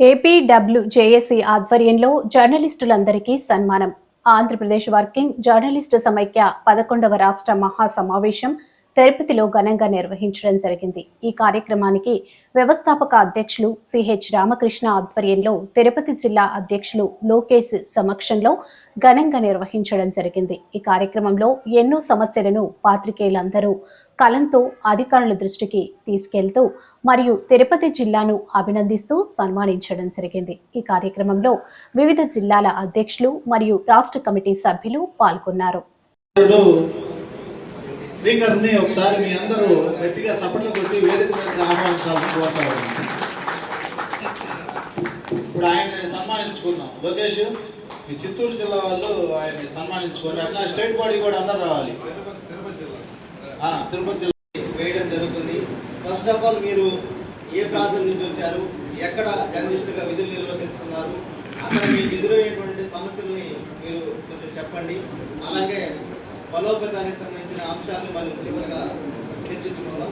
ఏపీడబ్ల్యూజేఏసీ ఆధ్వర్యంలో జర్నలిస్టులందరికీ సన్మానం. Andhra Pradesh working journalist సమైక్య పదకొండవ రాష్ట్ర మహాసమావేశం తిరుపతిలో ఘనంగా నిర్వహించడం జరిగింది. ఈ కార్యక్రమానికి వ్యవస్థాపక అధ్యక్షులు సిహెచ్ రామకృష్ణ ఆధ్వర్యంలో తిరుపతి జిల్లా అధ్యక్షులు లోకేష్ సమక్షంలో ఘనంగా నిర్వహించడం జరిగింది. ఈ కార్యక్రమంలో ఎన్నో సమస్యలను పాత్రికేయులందరూ కలంతో అధికారుల దృష్టికి తీసుకెళ్తూ మరియు తిరుపతి జిల్లాను అభినందిస్తూ సన్మానించడం జరిగింది. ఈ కార్యక్రమంలో వివిధ జిల్లాల అధ్యక్షులు మరియు రాష్ట్ర కమిటీ సభ్యులు పాల్గొన్నారు. స్పీకర్ని ఒకసారి మీ అందరూ గట్టిగా చప్పట్లు కొట్టి వేదిక మీద ఆహ్వానించాలని కోరుతారు ఇప్పుడు ఆయన్ని సన్మానించుకుందాం. లోకేష్ ఈ చిత్తూరు జిల్లా వాళ్ళు ఆయన్ని సన్మానించుకోండి అట్లా స్టేట్ బాడీ కూడా అందరు రావాలి. తిరుపతి జిల్లా వేయడం జరుగుతుంది. ఫస్ట్ ఆఫ్ ఆల్ మీరు ఏ ప్రాంతం నుంచి వచ్చారు? ఎక్కడ జర్నలిస్టుగా విధులు నిర్వర్తిస్తున్నారు? అక్కడ మీకు ఎదురయ్యేటువంటి సమస్యల్ని మీరు కొంచెం చెప్పండి. అలాగే బలోపేతానికి సంబంధించిన అంశాలను మనం చివరిగా చర్చించుకుందాం.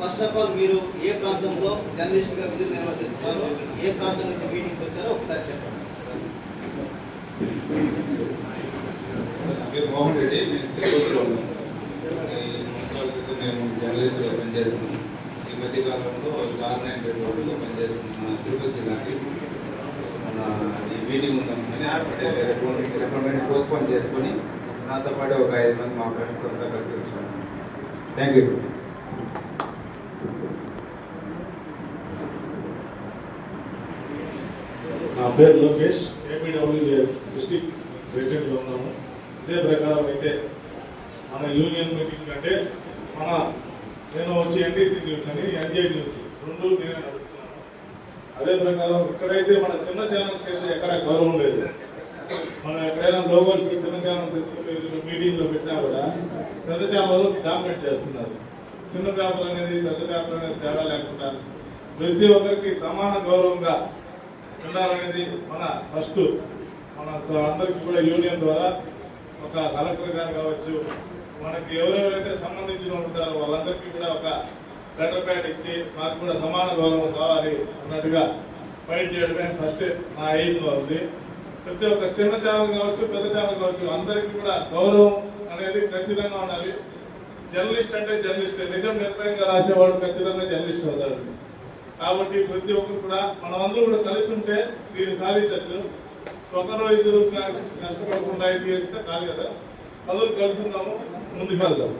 ఫస్ట్ ఆఫ్ ఆల్ మీరు ఏ ప్రాంతంలో జర్నలిస్టుగా విధులు నిర్వర్తిస్తున్నారో ఏ ప్రాంతం నుంచి మీటింగ్కి వచ్చారో ఒకసారి చెప్పండి. పేరు మోహన్ రెడ్డి నేను ఈ జర్నలిస్ట్గా పనిచేస్తున్నాను. ఈ మధ్య కాలంలో స్టార్ నైన్ రోడ్డులో పనిచేస్తున్నాను మన తిరుపతి జిల్లాకి మన ఈ మీటింగ్ ఉందని అప్పుడే రికమెండ్ పోస్ట్పోన్ చేసుకొని నాతో పాటు ఒక ఐదు మంది మా ఫ్రెండ్స్ అంతా కలిసి వచ్చాను థ్యాంక్ యూ నా పేరు లోకేష్ ఏపీడబ్ల్యూఎస్ డిస్టిక్ ప్రెసిడెంట్లో ఉన్నాము. ఇదే ప్రకారం అయితే మన యూనియన్ మీటింగ్ అంటే మన నేను వచ్చి ఎన్టీసీ న్యూస్ అని ఎన్జే న్యూస్ రెండు నేను నడుపుతున్నాను. అదే ప్రకారం ఇక్కడైతే మన చిన్న ఛానల్స్ అయితే ఎక్కడ గౌరవం లేదు. మనం ఎక్కడైనా లోకల్స్ చిన్నగ్రామం మీటింగ్లో పెట్టినా కూడా పెద్ద చేపలు డామినేట్ చేస్తున్నారు. చిన్న చేపలు అనేది పెద్ద చేపలు అనేది తేడా లేకుండా ప్రతి ఒక్కరికి సమాన గౌరవంగా ఉండాలనేది మన ఫస్ట్. మన స- అందరికీ కూడా యూనియన్ ద్వారా ఒక కలెక్టర్ గారు కావచ్చు మనకి ఎవరెవరైతే సంబంధించిన ఉంటారో వాళ్ళందరికీ కూడా ఒక లెటర్ ప్యాడ్ ఇచ్చి మాకు కూడా సమాన గౌరవం కావాలి అన్నట్టుగా ఫైట్ చేయడమే ఫస్ట్ నా ఎయిమ్ ఉంది. ప్రతి ఒక్క చిన్న ఛానల్ కావచ్చు పెద్ద ఛానల్ కావచ్చు అందరికీ కూడా గౌరవం అనేది ఖచ్చితంగా ఉండాలి. జర్నలిస్ట్ అంటే జర్నలిస్ట్. నిజం నిర్భయంగా రాసేవాడు ఖచ్చితంగా జర్నలిస్ట్ అవుతాడు. కాబట్టి ప్రతి ఒక్కరు కూడా మనమందరూ కూడా కలిసి ఉంటే దీన్ని సాధించచ్చు. ఒకరు ఇద్దరు కష్టపడకుండా ఇది చేస్తే కాదు కదా. అందరూ కలిసి ముందుకు వెళ్దాం.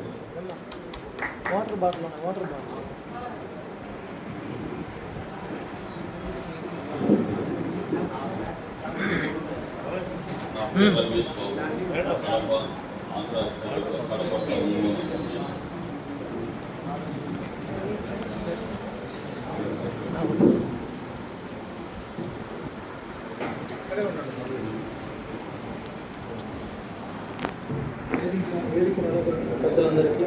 పెద్దలందరికీ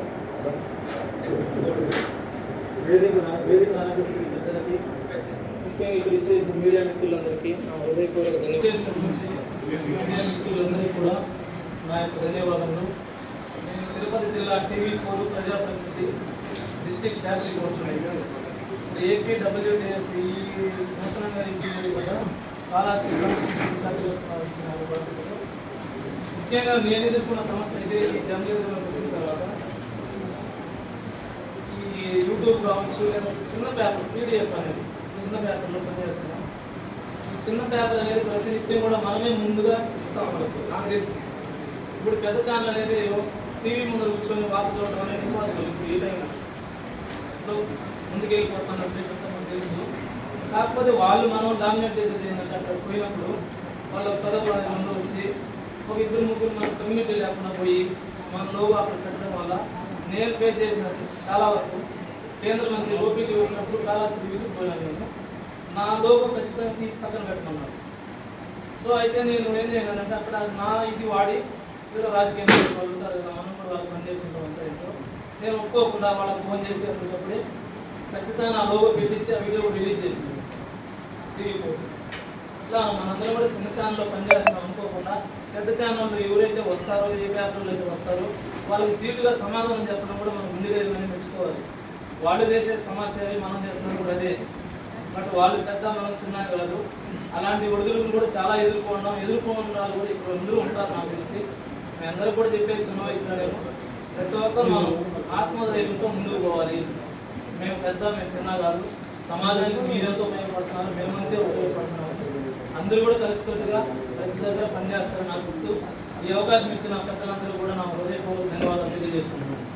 వేదిక వేదిక నాయకులకి పెద్దలకి ముఖ్యంగా ఇక్కడ ఇచ్చేసిన మీడియా మిత్రులందరికీ నా హృదయపూర్వక ధన్యవాదాలు. కూడా నా యొక్క ధన్యవాదములు. నేను తిరుపతి జిల్లా టీవీ ఫోర్ ప్రజాప్రతినిధి district staff report AP WTS ఈ నూతనంగా ఇంజనీరింగ్ కూడా కాలాస్తి ముఖ్యంగా నేను ఎదుర్కొన్న సమస్య ఇదే ఈ జర్నలిజంలోకి వచ్చిన తర్వాత ఈ యూట్యూబ్ కావచ్చు లేదా చిన్న పేపర్ పీడిఎఫ్ అనేది చిన్న పేపర్లో పనిచేస్తున్నాను చిన్న పేపర్ అనేది ప్రతినిత్యం కూడా మనమే ముందుగా ఇస్తాం మనకు నాకు తెలిసి ఇప్పుడు పెద్ద ఛానల్ అనేది టీవీ ముందు కూర్చొని వార్త చూడడం అనేది ఇంపాసిబుల్ ఇప్పుడు ఈ ఇప్పుడు ముందుకు వెళ్ళిపోతున్నట్టు మనకు తెలుసు. కాకపోతే వాళ్ళు మనం డామినేట్ చేసేది ఏంటంటే అక్కడ పోయినప్పుడు వాళ్ళు పెద్ద పది మంది వచ్చి ఒక ఇద్దరు ముగ్గురు మన కమ్యూనిటీ లేకుండా పోయి మన లోగో అక్కడ పెట్టడం వల్ల నేను ఫేస్ చేసినట్టు చాలా వరకు కేంద్ర మంత్రి ఓపీసీ వచ్చినప్పుడు కాలాస్తి తీసుకుపోయాను నేను నా లోగో ఖచ్చితంగా తీసి పక్కన పెట్టమన్నారు సో అయితే నేను ఏం చేయగలంటే అక్కడ నా ఇది వాడి ఏదో రాజకీయ వాళ్ళు ఉంటారు కదా మనం కూడా వాళ్ళు పనిచేసి ఉంటాం అంతా ఏంటో నేను ఒప్పుకోకుండా వాళ్ళకి ఫోన్ చేసి అప్పటికప్పుడే ఖచ్చితంగా నా లోగో పెట్టించి ఆ వీడియో రిలీజ్ చేసింది. TV four. ఇట్లా మనందరం కూడా చిన్న ఛానల్లో పనిచేస్తున్నాం అనుకోకుండా పెద్ద ఛానల్లో ఎవరైతే వస్తారో ఏ పేపర్లు అయితే వస్తారో వాళ్ళకి తీరుగా సమాధానం చెప్పడం కూడా మనం ముందు లేదు అని మెచ్చుకోవాలి. వాళ్ళు చేసే సమస్య మనం చేస్తున్నాం కూడా అదే. బట్ వాళ్ళు పెద్ద మనం చిన్న కాదు అలాంటి ఒడిదుడుకులు కూడా చాలా ఎదుర్కొన్నాం ఎదుర్కొన్న వాళ్ళు కూడా ఇప్పుడు అందరూ ఉంటారు నాకు తెలిసి. మీ అందరూ కూడా చెప్పే చిన్న వయసులోనేమో ప్రతి ఒక్కరు మనం ఆత్మధైర్యంతో ముందుకు పోవాలి. మేము పెద్ద మేము చిన్న కాదు. సమాజానికి మీరెంతో ఉపయోగపడుతున్నారు. మేమంతే ఉపయోగపడుతున్నాము అందరూ కూడా కలిసికట్టుగా ప్రతి దగ్గర పనిచేస్తారని ఆశిస్తూ ఈ అవకాశం ఇచ్చిన పెద్దలందరూ కూడా నా హృదయపూర్వక ధన్యవాదాలు తెలియజేసుకుంటున్నాను.